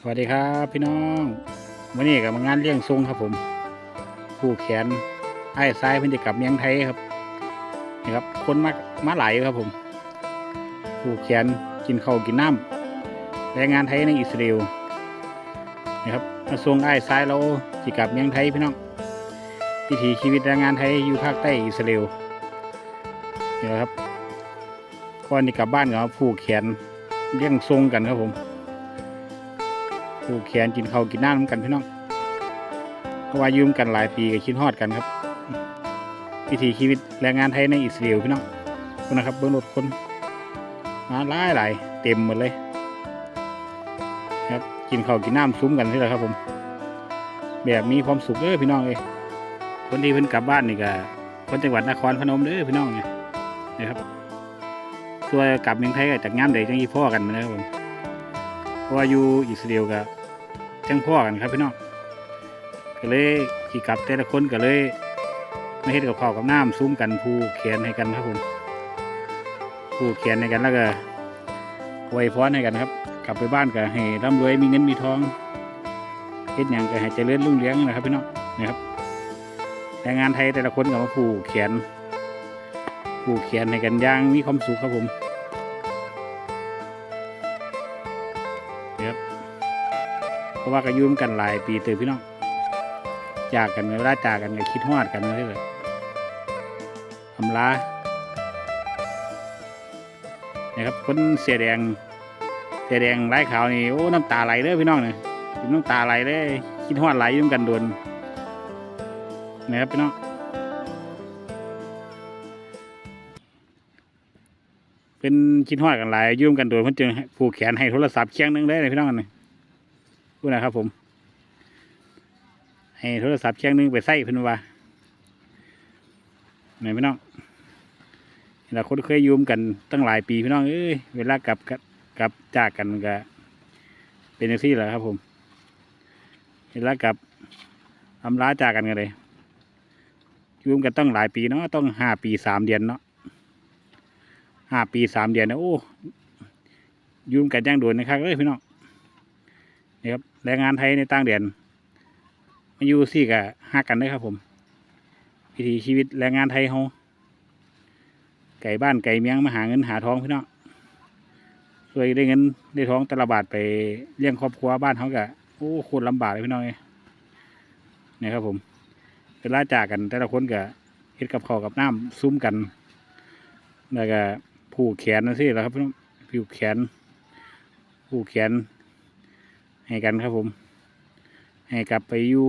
สวัสดีครับพี่น้องวันนี้กับงานเลี้ยงทรงครับผมผู้แขนไอ้ซ้ายเพิ่นจะกลับเมียงไทยครับนี่ครับคนมามาหลายครับผมผู้แขนกินข้าวกินน้ำแรงงานไทยในอิสราเอลนี่ครับมาทรงไอ้ซ้ายเราจะกลับเมียงไทยพี่น้องวิถีชีวิตแรงงานไทยอยู่ภาคใต้อิสราเอลนี่แหละครับก่อนที่กลับบ้านก็ผู้แขนเลี้ยงทรงกันครับผม ผูกแขนกินข้าวกินน้ำกันพี่น้องเพราะว่ายืมกันหลายปีก็คิดฮอดกันครับวิถีชีวิตแรงงานไทยในอิสราเอลพี่น้องคุณนะครับเบื้องรถคนมาหลายหลายเต็มหมดเลยครับกินข้าวกินน้ำซุ้มกันที่แหละครับผม แบบมีความสุขเด้อพี่น้องเลยคนที่เพิ่นกลับบ้านนี่ก็คนจังหวัดนครพนมเด้อพี่น้องเนี่ยนะครับส่วกลับเมืองไทยก็จากงานใดจังยี่พ่อกันมานะครับผมเพราะว่าอยู่อิสราเอลกับ จังพ่อกันครับพี่น้องก็เลยขี่กลับแต่ละคนก็เลยไม่เฮ็ดกับข้าวกับน้ำซุ้มกันผูกแขนให้กันครับผมผูกแขนให้กันแล้วก็อวยพรให้กันครับ กลับไปบ้านก็ให้ร่ำรวยมีเงินมีทองเฮ็ดหยังก็ให้เจริญรุ่งเรืองนะครับพี่น้องนะครับแรงงานไทยแต่ละคนก็มาผูกแขนผูกแขนให้กันย่างมีความสุขครับผม ราะว่าก็ยุ่มกันหลายปีเติมพี่น้องจากกันเวลาจากกันก็คิดฮอดกันเลยเลยทำลานี่ยครับคนเสียแดงเสียแดงไร้ขาวนี่โอ้น้ำตาไหลเลยพี่น้องเนี่ยน้ำตาไหลเลยคิดฮอดไหลอยุ่มกันโดนนะครับพี่น้องเป็นคิดฮอดกันหลายยุ่มกันโดนเพิ่นจึงผูกแขนให้โทรศัพท์เคียงนึงเลยนะพี่น้องกันนี่ พูดนะครับผม ให้โทรศัพท์เครื่องหนึงไปใส่พินว่าไหนพี่น้องเราคนเคยอยืมกันตั้งหลายปีพี่น้องเอ้ยเวลากลับกลับจากกันก็เป็นอย่างนี้แหละครับ ผมเวลากลับอำลาจากกันกันเลยอยืมกันตั้งหลายปีเนาะต้องห้าปีสามเดือนเนาะห้าปีสามเดือนนะโอ้อยืมกันย่างโดนนะครับเอ้ยพี่น้องนี่ครับ แรงงานไทยในต่างแดนมาอยู่ซี่กับฮักกันเด้ครับผมวิถีชีวิตแรงงานไทยเขาไก่บ้านไก่เมียงมาหาเงินหาทองพี่น้องช่วยได้เงินได้ท้องตละบาทไปเลี้ยงครอบครัวบ้านเขากะโอ้โคตรลำบากเลยพี่น้องเนี่ยครับผมเวลาจากกัน แต่ละคนกะเฮ็ดกับข้าวกับน้ำซุ้มกันแล้วก็ผูกแขนนั่นสิแหละครับพี่น้องผูกแขนผูกแขน ให้กันครับผม ให้กลับไปอยู่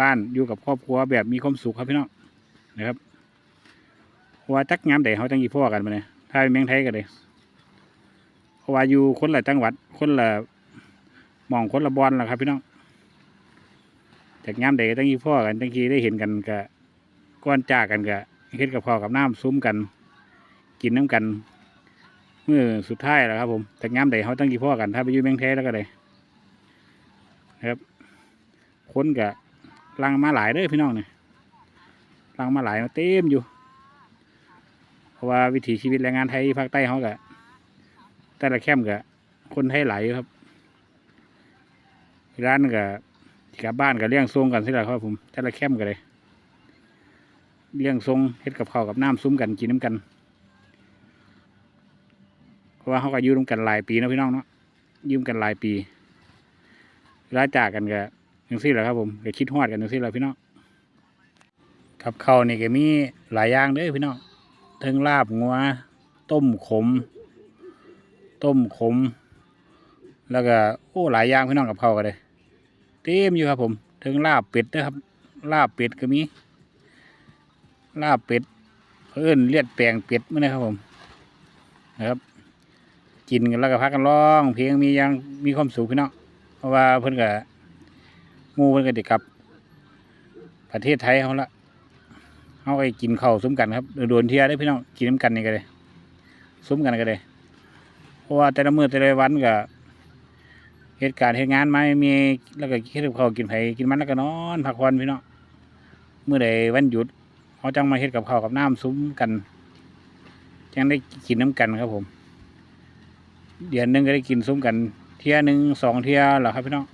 บ้านอยู่กับครอบครัวแบบมีความสุขครับพี่น้องนะครับเพราะว่าจักงามใดเขาจังยี่พ่อกันมาเนี่ยถ้าเป็นเมืองไทยกันเลยเพราะว่าอยู่คนละจังหวัด คนละมองคนละบอลล่ะครับพี่น้องจากงามใดก็จังยี่พ่อกันจังทีได้เห็นกันกะก้อนจ้ากันกะเฮ็ดกับพ่อกับน้ำซุ้มกัน กินน้ำกันเมื่อสุดท้ายแล้วครับผมจากงามใดเขาจังยี่พ่อกัน ถ้าไปอยู่เมืองไทยแล้วก็เลย นะครับคนกะลังมาหลายเด้อพี่น้องเนี่ยลังมาหลายมาเต็มอยู่ เพราะว่าวิถีชีวิตแรงงานไทยภาคใต้เขากะแต่ละแคมป์กะคนไทยหลายครับ ร้านกะที่กลับบ้านกะเลี้ยงทรงกันสิละครับผมแต่ละแคมป์กันเลยเลี้ยงทรงเฮ็ดกับข้าวกับน้ำซุ้มกันกินน้ำกัน เพราะว่าเขาก็ยืมกันหลายปีนะพี่น้องเนาะยืมกันหลายปี เวลาจากกันก็ยังซี่แหละครับผมก็คิดฮอดกันยังซี่แหละพี่น้องกับข้าวนี่ก็มีหลายอย่างเด้อพี่น้องทั้งลาบงัว ต้มขม ต้มขม แล้วก็โอ้หลายอย่างพี่น้องกับข้าวก็เลยเต็มอยู่ครับผมทั้งลาบเป็ดนะครับ ลาบเป็ดก็มี ลาบเป็ดเพิ่นเลียดแปลงเป็ดมื่อนะครับผมนะครับ กินกันแล้วก็พักกันร้อง เพลงมีอยังมีความสุขพี่น้อง เพราะว่าเพิ่นก็หมู่เพิ่นก็จะกลับ ประเทศไทยเขาละเขาไปกินข้าวซุ้มกันครับโดนเทียได้พี่น้องกินน้ำกันนี่ก็เลยซุ้มกันก็เลยเพราะว่าแต่ละมื้อแต่ละวันก็เหตุการณ์เหตุงานมามีแล้วก็เฮ็ดกับข้าวกินไผ่กินมันแล้วก็นอนพักผ่อนพี่น้องเมื้อใดวันหยุดเขาจังมาเฮ็ดกับข้าวกับน้ำซุ้มกันจังได้กินน้ำกันครับผม เดือนนึงก็ได้กินซุ้มกัน เทียหนึ่งสองเทียเหรอครับพี่น้อง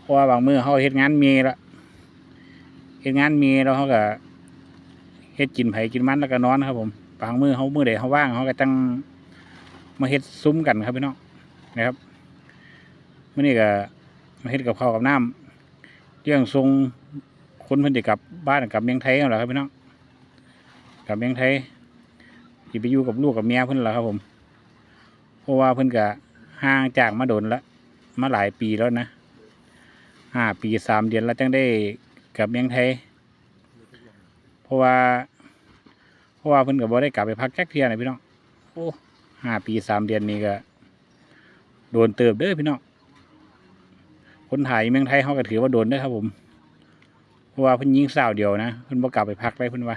เพราะว่าบางมือเขาเฮ็ดงานเมีละเฮ็ดงานเมีแล้วเขาก็เฮ็ดกินไผ่กินมันแล้วก็นอนครับ ผมบางมือเขามือใดเขาว่างเขาก็จังมาเฮ็ดซุ้มกันครับพี่น้องนะครับมื่อนี้ก็มาเฮ็ดกับข้าวกับน้ำเรื่องทรงคนเพิ่นจะกลับบ้านกลับเมียงไทยเหรอครับพี่น้องกลับเมียงไทยที่ไปอยู่กับลูกกับเมียเพิ่นเหรอครับผมเพราะว่าเพิ่นก็ ห่างจากมาโดนละมาหลายปีแล้วนะห้าปีสามเดือนแล้วจังได้กลับเมียงไทย เพราะว่า เพราะว่าเพิ่นก็บ่ได้กลับไปพักแจ็คเทียนะพี่น้องโอ้ห้าปีสามเดือนนี้ก็โดนเติบเด้อพี่น้องคนถ่ายเมืองไทยเขาก็ถือว่าโดนเด้อครับผมเพราะว่าเพิ่นยิงสาวเดียวนะเพิ่นบ่กลับไปพักเลยเพิ่นว่า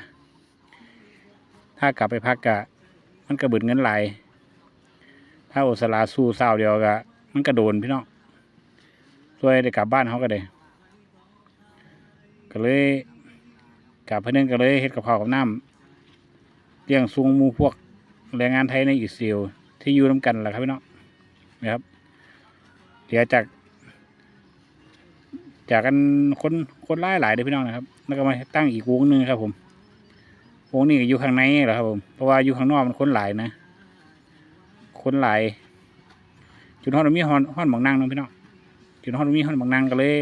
ถ้ากลับไปพักกะมันก็เบิดเงินหลาย ถ้าโอสลาสู้เศร้าเดียวก็มันก็โดนพี่น้องช่วยได้กลับบ้านเขาก็ได้ก็เลยกลับเพื่อนก็เลยเฮ็ดกับข้าวกับน้ำเลี้ยงซุงมูพวกแรงงานไทยในอิสราเอลที่อยู่น้ากันแหละครับพี่น้องนะครับเดี๋ยวจาก จากกันคนคนหลายหลายเด้พี่น้องนะครับ แล้วก็มาตั้งอีกวงหนึ่งครับ ผมวงนี้อยู่ข้างในแหละครับผมเพราะว่าอยู่ข้างนอกมันคนหลายนะ คนหลายจุดฮอนมีฮอนฮอนบางนางเนาะพี่น้องจุดฮอนมีฮอนบางนางก็เลย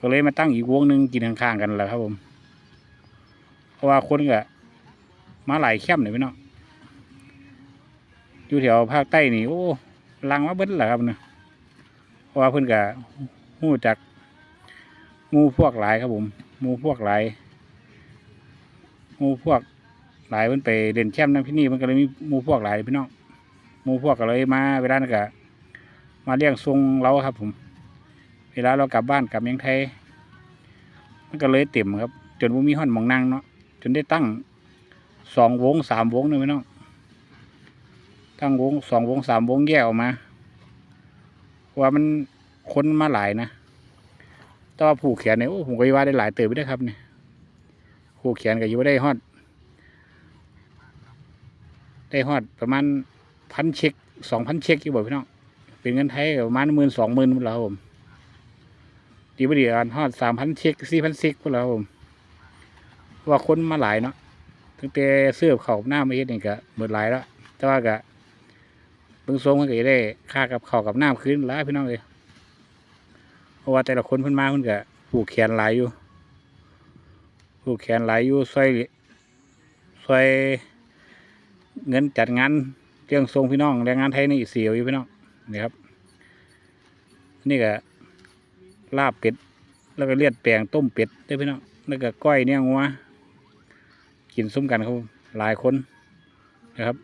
ก็เลยมาตั้งอีกวงหนึ่งกินข้างๆกันแหละครับผม เพราะว่าคนก็มาหลายแคมเลยพี่น้องอยู่แถวภาคใต้นี่โอ้ลังมาเบิ้ลแหละครับเนาะเพราะว่าเพิ่อนก็หู้จักมูพวกหลายครับผมมูพวกหลายมูพวกหลายเพิ่อนไปเด่นแชมป์นั่นพี่นี่มันก็เลยมีมู่พวกหลายพี่น้อง มูพวกก็เลยมา เวลานั้นก็มาเลี้ยงทรงเราครับ ผม เวลาเรากลับบ้านกลับเมืองไทยมันก็เลยเต็มครับ จนว่ามีห้อนมองนั่งเนาะจนได้ตั้งสองวงสามวงเลยพี่น้องตั้งวงสองวงสามวงแยกออกมาว่ามันคนมาหลายนะแต่ว่าผูกแขนเนี่ยโอ้ผมก็ว่าได้หลายเติบไปได้ครับเนี่ยผูกแขนก็อยู่ได้ฮอด ได้ฮอดประมาณ พันเช็คสองพันเช็คอยู่บ่พี่น้องเป็นเงินไทยประมาณหมื่นสองหมื่นพุ่นแล้วครับผมดีบดีอ่านฮอดสามพันเช็คสี่พันเช็คพุ่นล้วครับผมว่าคนมาหลายเนาะตั้งแต่เสื้อเขาหน้ามาเฮ็ดนี่ก็หมดหลายแล้ว แต่ว่าก็เบิ่งทรงมันก็จะได้ค่ากับเขากับหน้ำคืนหลายพี่น้องเลยเพราะว่าแต่ละคนเพิ่นมาเพิ่นก็ผูกแขนหลายอยู่ผูกแขนหลายอยู่ซอยซอยเงินจัดงาน เครื่องทรงพี่น้องแรงงานไทยในอิสเอลอยู่พี่น้องนี่ครับ นี่ก็ลาบเป็ด แล้วก็เลียดแปลงต้มเป็ดด้วยพี่น้องแล้วก็ก้อยเนี่ยงัวกินซุ้มกันครับหลายคนนะครับ